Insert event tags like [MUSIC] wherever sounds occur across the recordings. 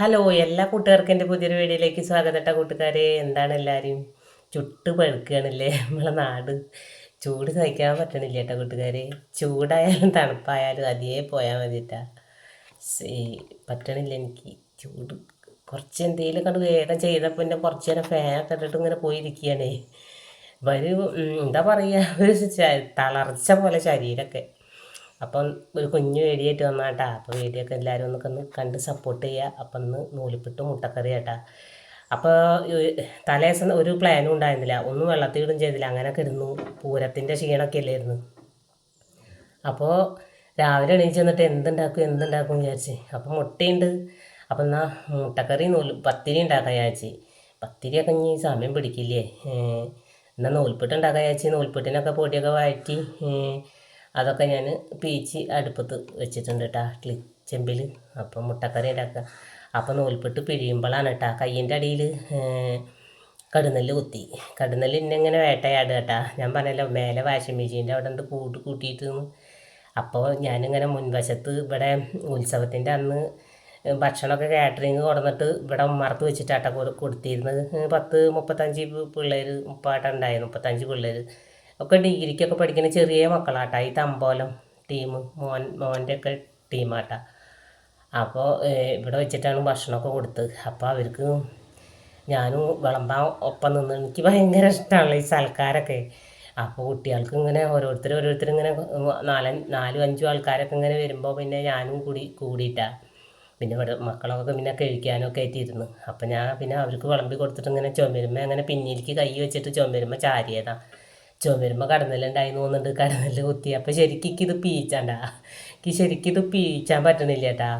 Hello എല്ലാ കൂട്ടുകാർക്കും എന്റെ പുതിയൊരു വീഡിയോയിലേക്ക് സ്വാഗതം കേട്ടോ കൂട്ടുകാരെ. എന്താണ് എല്ലാവരും? ചുട്ട് പഴുക്കുകയാണല്ലേ? നമ്മളെ നാട് ചൂട് സഹിക്കാൻ പറ്റണില്ല കേട്ടോ കൂട്ടുകാരെ. ചൂടായാലും തണുപ്പായാലും അതിയേ പോയാൽ മതിട്ടാ. പറ്റണില്ല എനിക്ക്. ചൂട് കുറച്ച് എന്തെങ്കിലും കണ്ട് വേഗം ചെയ്തപ്പോൾ എന്റെ കുറച്ച് നേരം ഫാനൊക്കെ ഇട്ടിട്ട് ഇങ്ങനെ പോയിരിക്കുകയാണേ. വരും എന്താ പറയുക? ഒരു തളർച്ച പോലെ ശരീരമൊക്കെ. അപ്പം ഒരു കുഞ്ഞു വേടിയായിട്ട് വന്നാട്ടാ. അപ്പോൾ വേടിയൊക്കെ എല്ലാവരും ഒന്ന് ഒന്ന് കണ്ട് സപ്പോർട്ട് ചെയ്യുക. അപ്പം ഒന്ന് നൂലിപ്പിട്ട് മുട്ടക്കറി കേട്ടാ. അപ്പോൾ തലേസം ഒരു പ്ലാനും ഉണ്ടായിരുന്നില്ല. ഒന്നും വെള്ളത്തിൽ ഇടും ചെയ്തില്ല. അങ്ങനെയൊക്കെ ഇരുന്നു. പൂരത്തിന്റെ ക്ഷീണമൊക്കെ അല്ലായിരുന്നു അപ്പോൾ രാവിലെ എണീച്ച് വന്നിട്ട് എന്തുണ്ടാക്കും എന്തുണ്ടാക്കും വിചാരിച്ച്. അപ്പോൾ മുട്ടയുണ്ട്. അപ്പം എന്നാൽ മുട്ടക്കറി നൂൽ പത്തിരി ഉണ്ടാക്കാൻ വിചാരിച്ച്. പത്തിരിയൊക്കെ ഇനി സമയം പിടിക്കില്ലേ? എന്നാൽ നൂൽപ്പിട്ട് ഉണ്ടാക്കാൻ വിചാരിച്ച്. നൂൽപ്പിട്ടിനൊക്കെ പൊടിയൊക്കെ വഴറ്റി അതൊക്കെ ഞാൻ പീച്ച് അടുപ്പത്ത് വെച്ചിട്ടുണ്ട് കേട്ടോ ക്ലി ചെമ്പിൽ അപ്പം മുട്ടക്കറി ഉണ്ടാക്കുക. അപ്പം നൂൽപ്പിട്ട് പിഴിയുമ്പോഴാണ് കേട്ടോ കയ്യിന്റെ അടിയിൽ കടുനെല്ല് കുത്തി. കടുനെല്ല് ഇന്നെങ്ങനെ വേട്ടയാടുക കേട്ടാ ഞാൻ പറഞ്ഞല്ലോ മേലെ വാഷിംഗ് മെഷീന്റെ അവിടെ ഉണ്ട് കൂട്ട് കൂട്ടിയിട്ട് അപ്പോൾ ഞാനിങ്ങനെ മുൻവശത്ത് ഇവിടെ ഉത്സവത്തിന്റെ അന്ന് ഭക്ഷണമൊക്കെ കാറ്ററിങ് കൊടുന്നിട്ട് ഇവിടെ ഉമ്മർത്ത് വെച്ചിട്ടാട്ട കൊടുത്തിരുന്നത്. പത്ത് മുപ്പത്തഞ്ച് പിള്ളേർ മുപ്പാട്ടം മുപ്പത്തഞ്ച് പിള്ളേർ ഒക്കെ ഡിഗ്രിക്കൊക്കെ പഠിക്കുന്ന ചെറിയ മക്കളാട്ടാ. ഈ തമ്പോലം ടീം മോൻ മോന്റെ ഒക്കെ ടീമാട്ടാ അപ്പോൾ ഇവിടെ വെച്ചിട്ടാണ് ഭക്ഷണമൊക്കെ കൊടുത്തത്. അപ്പോൾ അവർക്ക് ഞാനും വിളമ്പാൻ ഒപ്പം നിന്ന് എനിക്ക് ഭയങ്കര ഇഷ്ടമാണല്ലോ ഈ സൽക്കാരൊക്കെ. അപ്പോൾ കുട്ടികൾക്ക് ഇങ്ങനെ ഓരോരുത്തർ ഓരോരുത്തർ ഇങ്ങനെ നാല നാലും അഞ്ചും ആൾക്കാരൊക്കെ ഇങ്ങനെ വരുമ്പോൾ പിന്നെ ഞാനും കൂടി കൂടിയിട്ടാ. പിന്നെ ഇവിടെ മക്കളൊക്കെ പിന്നെ കഴിക്കാനൊക്കെ ആയിട്ടിരുന്നു. അപ്പം ഞാൻ പിന്നെ അവർക്ക് വിളമ്പി കൊടുത്തിട്ട് ഇങ്ങനെ ചുമരുമ്പോൾ അങ്ങനെ പിന്നിലേക്ക് കൈ വെച്ചിട്ട് ചുമരുമ്പോൾ ചാരിയതാ. ചുമരുമ്പ കടന്നലുണ്ടായി തോന്നുന്നുണ്ട്. കടന്നെല്ല് കുത്തി. അപ്പം ശരിക്കും ഇത് പീച്ചാണ്ടാ. എനിക്ക് ശരിക്കും ഇത് പീച്ചാൻ പറ്റണില്ല ചേട്ടാ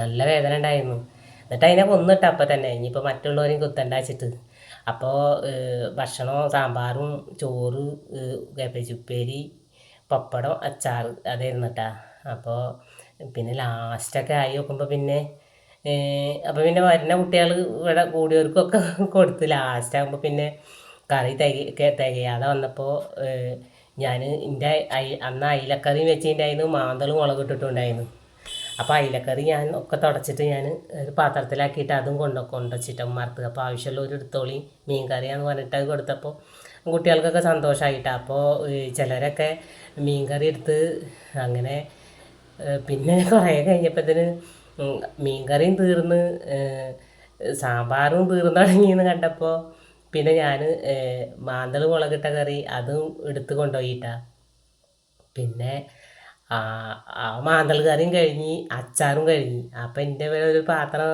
നല്ല വേദന ഉണ്ടായിരുന്നു. എന്നിട്ട് അതിനെ കൊന്നിട്ട് അപ്പം തന്നെ. ഇനിയിപ്പോൾ മറ്റുള്ളവരെയും കുത്തണ്ട വെച്ചിട്ട്. അപ്പോൾ ഭക്ഷണം സാമ്പാറും ചോറ് ഉപ്പേരി പപ്പടം അച്ചാർ അതായിരുന്നു കേട്ടാ അപ്പോൾ പിന്നെ ലാസ്റ്റൊക്കെ ആയി നോക്കുമ്പോൾ പിന്നെ അപ്പോൾ പിന്നെ വരുന്ന കുട്ടികൾ ഇവിടെ കൂടിയവർക്കൊക്കെ കൊടുത്ത് ലാസ്റ്റ് ആകുമ്പോൾ പിന്നെ കറി തിക തികയാതെ വന്നപ്പോൾ ഞാൻ എന്റെ അന്ന് അയിലക്കറി വെച്ചിട്ടുണ്ടായിരുന്നു മാന്തളും മുളക് ഇട്ടിട്ടുണ്ടായിരുന്നു. അപ്പോൾ അയിലക്കറി ഞാൻ ഒക്കെ തുടച്ചിട്ട് ഞാൻ ഒരു പാത്രത്തിലാക്കിയിട്ട് അതും കൊണ്ട് കൊണ്ടുവച്ചിട്ട് മറത്ത് അപ്പോൾ ആവശ്യമുള്ള ഒരു എടുത്തോളി മീൻ കറിയാന്ന് പറഞ്ഞിട്ട് അത് കൊടുത്തപ്പോൾ കുട്ടികൾക്കൊക്കെ സന്തോഷമായിട്ട് അപ്പോൾ ചിലരൊക്കെ മീൻ കറി എടുത്ത് അങ്ങനെ പിന്നെ [LAUGHS] കുറേ കഴിഞ്ഞപ്പോഴത്തേന് മീൻ കറിയും തീർന്ന് സാമ്പാറും തീർന്നു തുടങ്ങിയെന്ന് കണ്ടപ്പോൾ പിന്നെ ഞാൻ മാന്തൾ മുളകിട്ട കറി അതും എടുത്ത് കൊണ്ടുപോയിട്ടാ പിന്നെ ആ മാന്തൾ കറിയും കഴിഞ്ഞ് അച്ചാറും കഴിഞ്ഞ്. അപ്പം എന്റെ ഒരു പാത്രം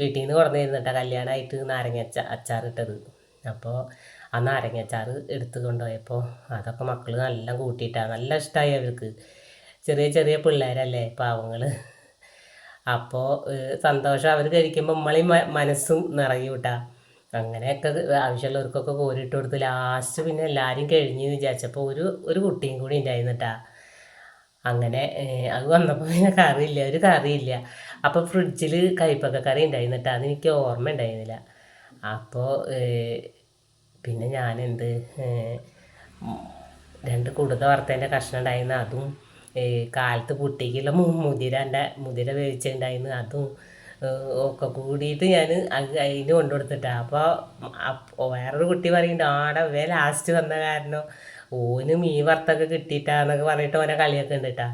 വീട്ടിൽ നിന്ന് കൊണ്ടുവന്നിരുന്നു കേട്ടോ കല്യാണമായിട്ട് അച്ചാർ അച്ചാറിട്ടത് അപ്പോൾ ആ നാരങ്ങ അച്ചാർ എടുത്ത് കൊണ്ടുപോയപ്പോൾ അതൊക്കെ മക്കൾ നല്ല കൂട്ടിയിട്ടാണ് നല്ല ഇഷ്ടമായി അവർക്ക്. ചെറിയ ചെറിയ പിള്ളേരല്ലേ പാവങ്ങൾ അപ്പോൾ സന്തോഷം. അവർ കഴിക്കുമ്പോൾ നമ്മളീ മനസ്സും നിറയൂട്ടാ. അങ്ങനെയൊക്കെ ആവശ്യമുള്ളവർക്കൊക്കെ കോരിട്ട് കൊടുത്ത് ലാസ്റ്റ് പിന്നെ എല്ലാവരും കഴിഞ്ഞ് വിചാരിച്ചപ്പോൾ ഒരു ഒരു കുട്ടിയും കൂടി ഉണ്ടായിരുന്നിട്ടാ അങ്ങനെ അത് വന്നപ്പോൾ പിന്നെ കറിയില്ല ഒരു കറിയില്ല. അപ്പോൾ ഫ്രിഡ്ജിൽ കയ്പക്ക കറി ഉണ്ടായിരുന്നിട്ടാ അതെനിക്ക് ഓർമ്മ ഉണ്ടായിരുന്നില്ല. അപ്പോൾ പിന്നെ ഞാനെന്ത് രണ്ട് കുടുത വറുത്തതിന്റെ കഷ്ണം ഉണ്ടായിരുന്നു. അതും കാലത്ത് കുട്ടിക്കുള്ള മു മുതിരന്റെ മുതിര വേവിച്ചിട്ടുണ്ടായിരുന്നു അതും ഒക്കെ കൂടിയിട്ട് ഞാൻ അതിന് കൊണ്ടു കൊടുത്തിട്ടാ അപ്പോൾ വേറൊരു കുട്ടി പറയുന്നുണ്ട് ആടെ വേ ലാസ്റ്റ് വന്ന കാരണം ഓന് മീൻ വറുത്തൊക്കെ കിട്ടിയിട്ടാന്നൊക്കെ പറഞ്ഞിട്ട് ഓനെ കളിയൊക്കെ ഉണ്ട് കേട്ടാ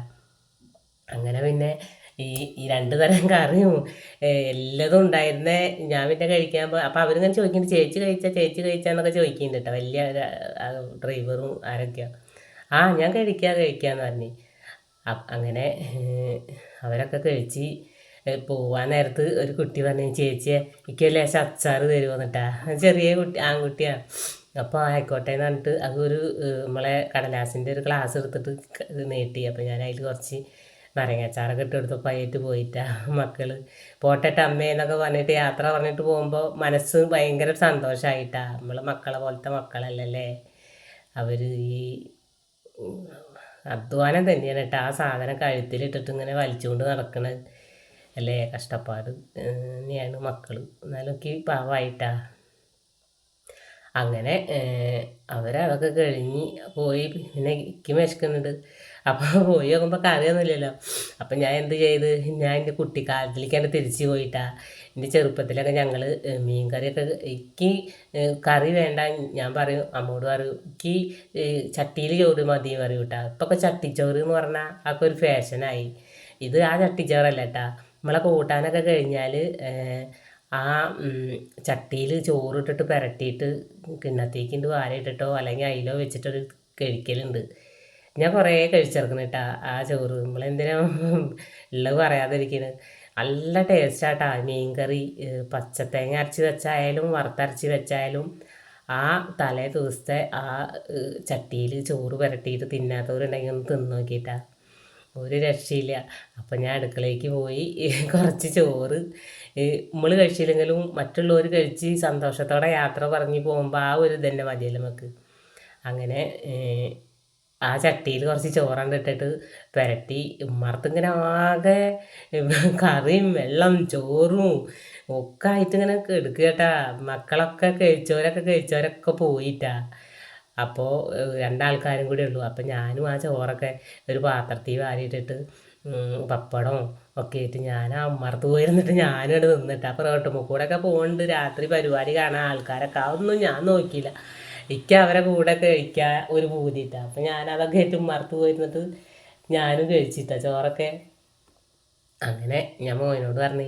അങ്ങനെ പിന്നെ ഈ ഈ രണ്ട് തരം കറിയും എല്ലതും ഉണ്ടായിരുന്നേ ഞാൻ പിന്നെ കഴിക്കാൻ പോ അപ്പോൾ അവരിങ്ങനെ ചോദിക്കുന്നുണ്ട് ചേച്ചി കഴിച്ചാൽ ചേച്ചി കഴിച്ചാന്നൊക്കെ ചോദിക്കുന്നുണ്ട് കേട്ടോ വലിയ ഡ്രൈവറും ആരൊക്കെയാ. ആ ഞാൻ കഴിക്കാം കഴിക്കാന്ന് പറഞ്ഞ്. അങ്ങനെ അവരൊക്കെ കഴിച്ച് പോവാൻ നേരത്ത് ഒരു കുട്ടി പറഞ്ഞു ചേച്ചിയെ എനിക്ക് ലേശം അച്ചാറ് തരുമോ എന്നിട്ടാ? ചെറിയ കുട്ടി ആൺകുട്ടിയാണ് അപ്പോൾ ആയിക്കോട്ടെ എന്ന് പറഞ്ഞിട്ട് അത് ഒരു നമ്മളെ കടലാസിന്റെ ഒരു ക്ലാസ് എടുത്തിട്ട് നീട്ടി. അപ്പോൾ ഞാൻ അതിൽ കുറച്ച് നാരങ്ങാച്ചാറൊക്കെ ഇട്ട് കൊടുത്തപ്പോൾ അതിട്ട് പോയിട്ടാ മക്കൾ പോട്ടെട്ട് അമ്മയെന്നൊക്കെ പറഞ്ഞിട്ട് യാത്ര പറഞ്ഞിട്ട് പോകുമ്പോൾ മനസ്സ് ഭയങ്കര സന്തോഷമായിട്ടാ നമ്മളെ മക്കളെ പോലത്തെ മക്കളല്ലല്ലേ? അവർ ഈ അധ്വാനം തന്നെയാണ് കേട്ടോ ആ സാധനം കഴുത്തിലിട്ടിട്ട് ഇങ്ങനെ വലിച്ചുകൊണ്ട് നടക്കണത്. അല്ലേ? കഷ്ടപ്പാട്. തന്നെയാണ് മക്കൾ എന്നാലും ഒക്കെ പാവമായിട്ടാ അങ്ങനെ അവരതൊക്കെ കഴിഞ്ഞ് പോയി. പിന്നെ ഇക്കി വിശക്കുന്നുണ്ട്. അപ്പോൾ പോയി നോക്കുമ്പോൾ കറിയൊന്നുമില്ലല്ലോ. അപ്പം ഞാൻ എന്ത് ചെയ്ത്? ഞാൻ എന്റെ കുട്ടിക്കാലത്തിലേക്ക് തന്നെ തിരിച്ചു പോയിട്ടാ. എന്റെ ചെറുപ്പത്തിലൊക്കെ ഞങ്ങൾ മീൻ കറിയൊക്കെ എനിക്ക് കറി വേണ്ട. ഞാൻ പറയും അമ്മോട് പറയും എനിക്ക് ചട്ടിയിൽ ചോറ് മതി പറയും കേട്ടോ. ചട്ടിച്ചോറ് എന്ന് പറഞ്ഞാൽ അതൊക്കെ ഒരു ഫാഷനായി. ഇത് ആ ചട്ടിച്ചോറല്ല കേട്ടാ. നമ്മളെ കൂട്ടാനൊക്കെ കഴിഞ്ഞാൽ ആ ചട്ടിയിൽ ചോറിട്ടിട്ട് പുരട്ടിയിട്ട് കിണ്ണത്തേക്കിണ്ട് വാരയിട്ടിട്ടോ അല്ലെങ്കിൽ അതിലോ വെച്ചിട്ടൊരു കഴിക്കലുണ്ട്. ഞാൻ കുറേ കഴിച്ചിറക്കുന്നു കേട്ടാ ആ ചോറ്. നമ്മളെന്തിനാ [LAUGHS] ഉള്ളത് പറയാതിരിക്കുന്നത് നല്ല ടേസ്റ്റാട്ടാ. മീൻ കറി പച്ചത്തേങ്ങ അരച്ച് വെച്ചായാലും വറുത്തരച്ച് വെച്ചായാലും ആ തലേ ദിവസത്തെ ആ ചട്ടിയിൽ ചോറ് പുരട്ടിയിട്ട് തിന്നാത്തവരുണ്ടെങ്കിൽ ഒന്ന് തിന്ന് നോക്കിയിട്ടാ ഒരു രക്ഷയില്ല. അപ്പം ഞാൻ അടുക്കളയ്ക്ക് പോയി [LAUGHS] കുറച്ച് ചോറ്. നമ്മൾ കഴിച്ചില്ലെങ്കിലും മറ്റുള്ളവർ കഴിച്ച് സന്തോഷത്തോടെ യാത്ര പറഞ്ഞ് പോകുമ്പോൾ ആ ഒരു ഇതന്നെ മതിയല്ലോ നമുക്ക് അങ്ങനെ ആ ചട്ടിയിൽ കുറച്ച് ചോറാണ് ഇട്ടിട്ട് പുരട്ടി. ഉമ്മർത്തിങ്ങനെ ആകെ [LAUGHS] കറിയും വെള്ളം ചോറും ഒക്കെ ആയിട്ട് ഇങ്ങനെ എടുക്കുക കേട്ടാ. മക്കളൊക്കെ കഴിച്ചവരൊക്കെ കഴിച്ചവരൊക്കെ പോയിട്ടാ. അപ്പോൾ രണ്ടാൾക്കാരും കൂടെ ഉള്ളൂ. അപ്പോൾ ഞാനും ആ ചോറൊക്കെ ഒരു പാത്രത്തിൽ വാരിയിട്ടിട്ട് പപ്പടം ഒക്കെ ആയിട്ട് ഞാൻ അമ്മർത്ത് പോയിരുന്നിട്ട് ഞാനിവിടെ നിന്നിട്ട് അപ്പോൾ റോട്ടുമ്പോൾ കൂടെ ഒക്കെ പോകുന്നുണ്ട് രാത്രി പരിപാടി കാണാൻ ആൾക്കാരൊക്കെ അതൊന്നും ഞാൻ നോക്കിയില്ല. എനിക്ക് അവരെ കൂടെ കഴിക്കാൻ ഒരു പൂതിയിട്ട. അപ്പം ഞാനതൊക്കെ ആയിട്ട് ഉമ്മർത്ത് പോയിരുന്നിട്ട് ഞാനും കഴിച്ചിട്ട. ചോറൊക്കെ. അങ്ങനെ ഞാൻ മോനോട് പറഞ്ഞു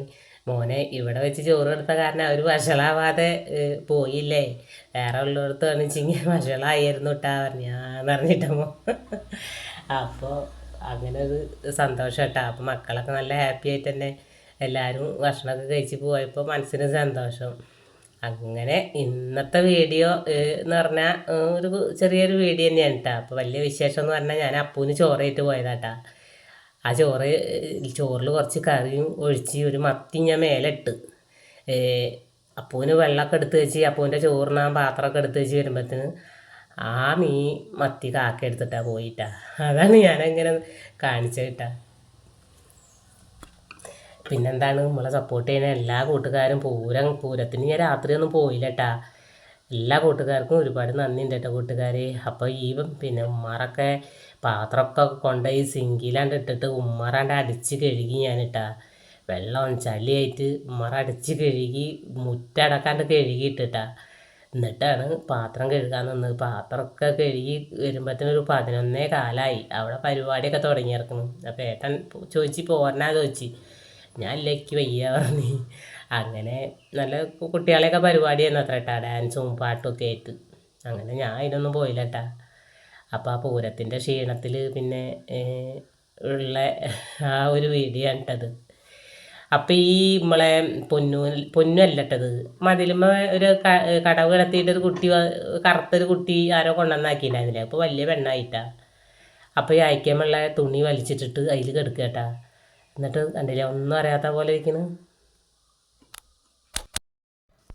മോനെ ഇവിടെ വെച്ച് ചോറ് കൊടുത്ത കാരണം അവർ വഷളാവാതെ പോയില്ലേ? വേറെ ഉള്ളിടത്ത് കാണിച്ചെങ്കിൽ വഷളായിരുന്നു കേട്ടാ പറഞ്ഞു. ഞാൻ പറഞ്ഞിട്ടമ്മോ അപ്പോൾ അങ്ങനെ ഒരു സന്തോഷം കേട്ടോ അപ്പോൾ മക്കളൊക്കെ നല്ല ഹാപ്പി ആയിട്ട് തന്നെ എല്ലാവരും ഭക്ഷണമൊക്കെ കഴിച്ച് പോയപ്പോൾ മനസ്സിന് സന്തോഷം. അങ്ങനെ ഇന്നത്തെ വീഡിയോ എന്ന് പറഞ്ഞാൽ ഒരു ചെറിയൊരു വീഡിയോ തന്നെയാണ് കേട്ടോ അപ്പോൾ വലിയ വിശേഷം എന്ന് പറഞ്ഞാൽ ഞാൻ അപ്പൂന് ചോറായിട്ട് പോയതാട്ടാ ആ ചോറ് ചോറിൽ കുറച്ച് കറിയും ഒഴിച്ച് ഒരു മത്തി ഞാൻ മേലെ ഇട്ട്. അപ്പൂന് വെള്ളമൊക്കെ എടുത്ത് വെച്ച് അപ്പൂന്റെ ചോറിന് ആ പാത്രമൊക്കെ എടുത്ത് വെച്ച് വരുമ്പോഴത്തേന് ആ മീ മത്തി കാക്ക എടുത്തിട്ടാ പോയിട്ടാ. അതാണ് ഞാനങ്ങനെ കാണിച്ചിട്ടാ പിന്നെന്താണ്? നമ്മളെ സപ്പോർട്ട് ചെയ്യുന്ന എല്ലാ കൂട്ടുകാരും പൂരം പൂരത്തിന് ഞാൻ രാത്രിയൊന്നും പോയില്ല കേട്ടാ. എല്ലാ കൂട്ടുകാർക്കും ഒരുപാട് നന്ദി ഉണ്ട് കേട്ടോ കൂട്ടുകാർ അപ്പോൾ ഈ പിന്നെ ഉമ്മാറൊക്കെ പാത്രമൊക്കെ കൊണ്ടുപോയി സിങ്കിലാണ്ട് ഇട്ടിട്ട് ഉമ്മറാണ്ട് അടിച്ച് കഴുകി ഞാനിട്ടാ. വെള്ളം ചളിയായിട്ട് ഉമ്മറ അടിച്ച് കഴുകി മുറ്റടക്കാണ്ട് കഴുകി ഇട്ടിട്ടാ എന്നിട്ടാണ് പാത്രം കഴുകാൻ നിന്നത്. പാത്രമൊക്കെ കഴുകി വരുമ്പോഴത്തേനൊരു പതിനൊന്നേ കാലമായി അവിടെ പരിപാടിയൊക്കെ തുടങ്ങിയിറക്കണം അപ്പോൾ ഏട്ടൻ ചോദിച്ച് പോരണാ ചോദിച്ചു. ഞാൻ ഇല്ലേക്ക് വയ്യ പറഞ്ഞു. അങ്ങനെ നല്ല കുട്ടികളെയൊക്കെ പരിപാടിയായിരുന്നു അത്ര കേട്ടാ ഡാൻസും പാട്ടും ഒക്കെ ആയിട്ട്. അങ്ങനെ ഞാൻ അതിനൊന്നും പോയില്ല കേട്ടാ അപ്പോൾ ആ പൂരത്തിന്റെ ക്ഷീണത്തിൽ പിന്നെ ഉള്ള ആ ഒരു വീഡിയോ ആണ് ഇട്ടത് അപ്പം ഈ നമ്മളെ പൊന്നു പൊന്നു അല്ലട്ടത് മതിലുമ്മ ഒരു കടവ് കിടത്തിയിട്ട് ഒരു കുട്ടി കറുത്തൊരു കുട്ടി ആരോ കൊണ്ടുവന്നാക്കിയിട്ടുണ്ടായിരുന്നില്ല അപ്പോൾ വലിയ പെണ്ണായിട്ടാ. അപ്പോൾ ഈ അയക്കമുള്ള തുണി വലിച്ചിട്ടിട്ട് അതിൽ കിടക്കുക എന്നിട്ട് കണ്ടില്ല ഒന്നും അറിയാത്ത പോലെ ഇരിക്കുന്നു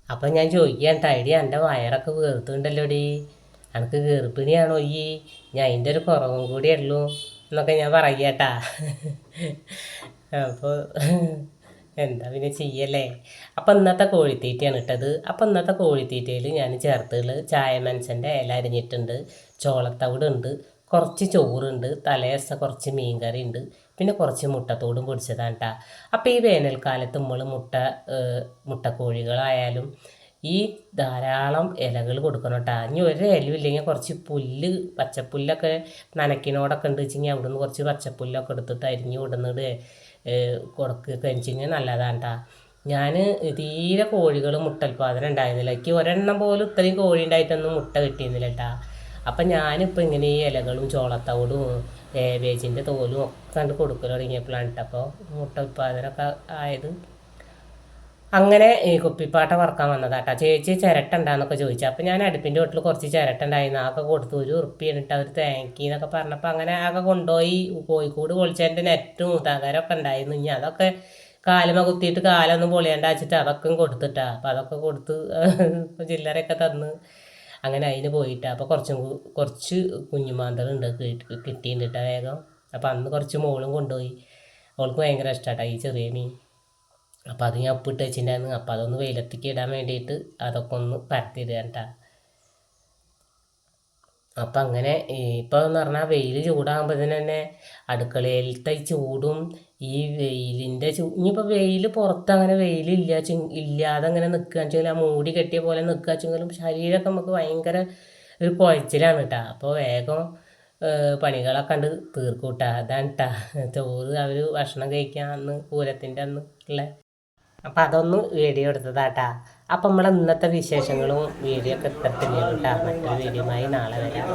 അപ്പം ഞാൻ ചോദിക്കാൻ ടൈഡി എന്റെ വയറൊക്കെ വീർത്തുണ്ടല്ലോടി എനിക്ക് ഗർഭിണിയാണോ ഈ ഞാൻ അതിന്റെ ഒരു കുറവും കൂടി ഉള്ളൂ എന്നൊക്കെ ഞാൻ പറയട്ടാ അപ്പോൾ എന്താ പിന്നെ ചെയ്യല്ലേ? അപ്പം ഇന്നത്തെ കോഴിത്തീറ്റയാണ് ഇട്ടത്. അപ്പം ഇന്നത്തെ കോഴിത്തീറ്റയിൽ ഞാൻ ചേർത്തുകൾ ചായ മനസ്സന്റെ ഇല അരിഞ്ഞിട്ടുണ്ട്. ചോളത്തവിടുണ്ട് കുറച്ച് ചോറുണ്ട്. തലേസ കുറച്ച് മീൻകറി ഉണ്ട്. പിന്നെ കുറച്ച് മുട്ടത്തോടും പൊടിച്ചതാണ് കേട്ടോ അപ്പോൾ ഈ വേനൽക്കാലത്ത് നമ്മൾ മുട്ട മുട്ടക്കോഴികളായാലും ഈ ധാരാളം ഇലകൾ കൊടുക്കണം കേട്ടോ ഇനി ഒരു ഇലയും ഇല്ലെങ്കിൽ കുറച്ച് പുല്ല് പച്ചപ്പുല്ലൊക്കെ നനക്കിനോടൊക്കെ ഉണ്ട് വെച്ചെങ്കിൽ അവിടെ നിന്ന് കുറച്ച് പച്ചപ്പുല്ലൊക്കെ എടുത്തിട്ട് അരിഞ്ഞ് വിടുന്നത് കൊടുക്കുക കഴിച്ചെങ്കിൽ നല്ലതാണ് കേട്ടോ ഞാൻ തീരെ കോഴികൾ മുട്ടൽപാദനം ഉണ്ടായിരുന്നില്ല. എനിക്ക് ഒരെണ്ണം പോലും ഇത്രയും കോഴി ഉണ്ടായിട്ടൊന്നും മുട്ട കിട്ടിയിരുന്നില്ല കേട്ടോ അപ്പം ഞാനിപ്പോൾ ഇങ്ങനെ ഈ ഇലകളും ചോളത്തോടും വേവേജിന്റെ തോലും ഒക്കെ കണ്ട് കൊടുക്കൽ തുടങ്ങിയപ്പോഴാണ് കേട്ടോ അപ്പോൾ മുട്ട ഉൽപ്പാദനമൊക്കെ ആയത്. അങ്ങനെ ഈ കുപ്പിപ്പാട്ട വറക്കാൻ വന്നതാട്ടാ. ചേച്ചി ചിരട്ട ഉണ്ടാന്നൊക്കെ ചോദിച്ചു. അപ്പം ഞാൻ അടുപ്പിന്റെ വീട്ടിൽ കുറച്ച് ചിരട്ട ഉണ്ടായിരുന്നു ആകെ കൊടുത്തു. ഒരു ഉറുപ്പിയാണ് അവർ തേങ്ങി എന്നൊക്കെ പറഞ്ഞപ്പോൾ അങ്ങനെ ആകെ കൊണ്ടുപോയി. കോഴിക്കോട് പൊളിച്ചതിന്റെ നെറ്റും തകരമൊക്കെ ഉണ്ടായിരുന്നു. ഇനി അതൊക്കെ കാലുമ കുത്തിയിട്ട് കാലൊന്നും പൊളിയാണ്ട് വെച്ചിട്ട് അതൊക്കെ കൊടുത്തിട്ടാ. അപ്പം അതൊക്കെ കൊടുത്ത് [LAUGHS] ചില്ലറയൊക്കെ തന്ന് അങ്ങനെ അതിന് പോയിട്ട്. അപ്പോൾ കുറച്ചും കുറച്ച് കുഞ്ഞുമാന്തളുണ്ട് കിട്ടിയിട്ടുണ്ട് വേഗം. അപ്പോൾ അന്ന് കുറച്ച് മോളും കൊണ്ടുപോയി. അവൾക്ക് ഭയങ്കര ഇഷ്ടമാട്ടോ ഈ ചെറിയ മീൻ. അപ്പോൾ അത് ഞാൻ ഉപ്പിട്ട് വെച്ചിട്ടുണ്ടായിരുന്നു. അപ്പോൾ അതൊന്ന് വെയിലത്തേക്ക് ഇടാൻ വേണ്ടിയിട്ട് അതൊക്കെ ഒന്ന് പരത്തിയിടുക കേട്ടോ അപ്പം അങ്ങനെ ഇപ്പോൾ എന്ന് പറഞ്ഞാൽ വെയിൽ ചൂടാകുമ്പോഴത്തേന് തന്നെ അടുക്കളയിലത്തെ ചൂടും ഈ വെയിലിന്റെ ചൂ ഇനിയിപ്പോൾ വെയിൽ പുറത്ത് അങ്ങനെ വെയിലില്ല ഇല്ലാതെ അങ്ങനെ നിൽക്കുകയെന്ന് വെച്ചാൽ ആ മൂടി കെട്ടിയ പോലെ നിൽക്കുക വെച്ചെങ്കിലും ശരീരമൊക്കെ നമുക്ക് ഭയങ്കര ഒരു കുഴച്ചിലാണ് കേട്ടോ. അപ്പോൾ വേഗം പണികളൊക്കെ കണ്ട് തീർക്കൂട്ടാ അതാണ് കേട്ടാ ചോറ് അവർ ഭക്ഷണം കഴിക്കാൻ അന്ന് പൂരത്തിന്റെ അന്ന് ഉള്ള അപ്പം അതൊന്ന് വീഡിയോ എടുത്തതാട്ടാ. അപ്പം നമ്മളെ ഇന്നത്തെ വിശേഷങ്ങളും വീഡിയോ ഒക്കെ ഇത്ര തന്നെയാണ് കേട്ടോ. മറ്റൊരു വീഡിയോയുമായി നാളെ വരാം.